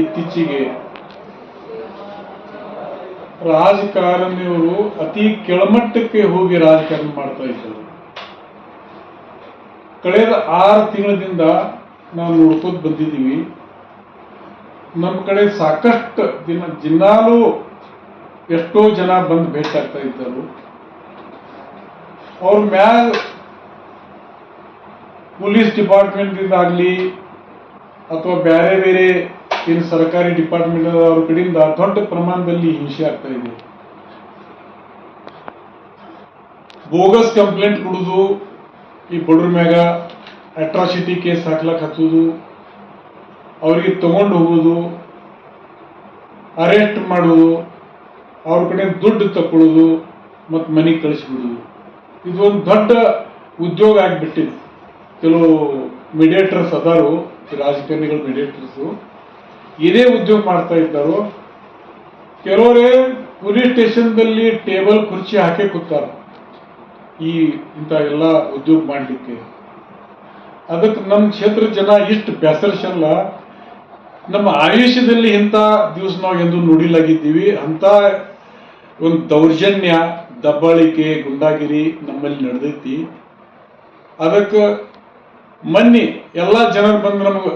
ಇತ್ತೀಚೆಗೆ ರಾಜಕಾರಣಿಯವರು ಅತಿ ಕೆಳಮಟ್ಟಕ್ಕೆ ಹೋಗಿ ರಾಜಕಾರಣ ಮಾಡ್ತಾ ಇದ್ದರು. ಕಳೆದ ಆರು ತಿಂಗಳಿಂದ ನಾವು ನೋಡ್ಕೋತ ಬಂದಿದ್ದೀವಿ. ನಮ್ಮ ಕಡೆ ಸಾಕಷ್ಟು ದಿನ ದಿನಾಲೂ ಎಷ್ಟೋ ಜನ ಬಂದು ಭೇಟಾಗ್ತಾ ಇದ್ದರು. ಅವ್ರ ಮ್ಯಾಲ ಪೊಲೀಸ್ ಡಿಪಾರ್ಟ್ಮೆಂಟ್ ಆಗಲಿ ಅಥವಾ ಬೇರೆ ಬೇರೆ ಏನು ಸರ್ಕಾರಿ ಡಿಪಾರ್ಟ್ಮೆಂಟ್ ಅವ್ರ ಕಡೆಯಿಂದ ದೊಡ್ಡ ಪ್ರಮಾಣದಲ್ಲಿ ಹಿಂಸೆ ಆಗ್ತಾ ಇದೆ. ಬೋಗಸ್ ಕಂಪ್ಲೇಂಟ್ ಕೊಡುದು ಈ ಬಡ್ರ ಮ್ಯಾಗ ಅಟ್ರಾಸಿಟಿ ಕೇಸ್ ಹಾಕ್ಲಕ್ಕೆ ಹಚ್ಚುದು ಅವ್ರಿಗೆ ತಗೊಂಡು ಹೋಗುದು. ಅರೆಸ್ಟ್ ಮಾಡುವುದು ಅವ್ರ ಕಡೆ ದುಡ್ಡು ತಕೊಳ್ಳೋದು ಮತ್ತು ಮನೆಗೆ ಕಳಿಸ್ಬಿಡುದು. ಇದು ಒಂದು ದೊಡ್ಡ ಉದ್ಯೋಗ ಆಗಿಬಿಟ್ಟಿದೆ. ಕೆಲವು ಮೀಡಿಯೇಟರ್ಸ್ ಅದಾರು. ರಾಜಕಾರಣಿಗಳು ಮೀಡಿಯೇಟರ್ಸು ಇದೇ ಉದ್ಯೋಗ ಮಾಡ್ತಾ ಇದ್ದಾರೋ, ಕೆಲವರೇ ಪೊಲೀಸ್ ಸ್ಟೇಷನ್ದಲ್ಲಿ ಟೇಬಲ್, ಕುರ್ಚಿ ಹಾಕಿ ಕೂತಾರ. ಈ ಇಂಥ ಎಲ್ಲ ಉದ್ಯೋಗ ಮಾಡಲಿಕ್ಕೆ. ಅದಕ್ಕೆ ನಮ್ಮ ಕ್ಷೇತ್ರ ಜನ ಇಷ್ಟು ಬೇಸರಿಸಲ್ಲ ನಮ್ಮ ಆಯುಷ್ಯದಲ್ಲಿ ಇಂಥ ದಿವಸ ನಾವು ಎಂದು ನೋಡಿಲಾಗಿದ್ದೀವಿ. ಅಂತ ಒಂದು ದೌರ್ಜನ್ಯ, ದಬ್ಬಾಳಿಕೆ, ಗುಂಡಾಗಿರಿ ನಮ್ಮಲ್ಲಿ ನಡೆದೈತಿ. ಅದಕ್ಕೆ ಮನ್ನಿ ಎಲ್ಲ ಜನರು ಬಂದು ನಮಗೆ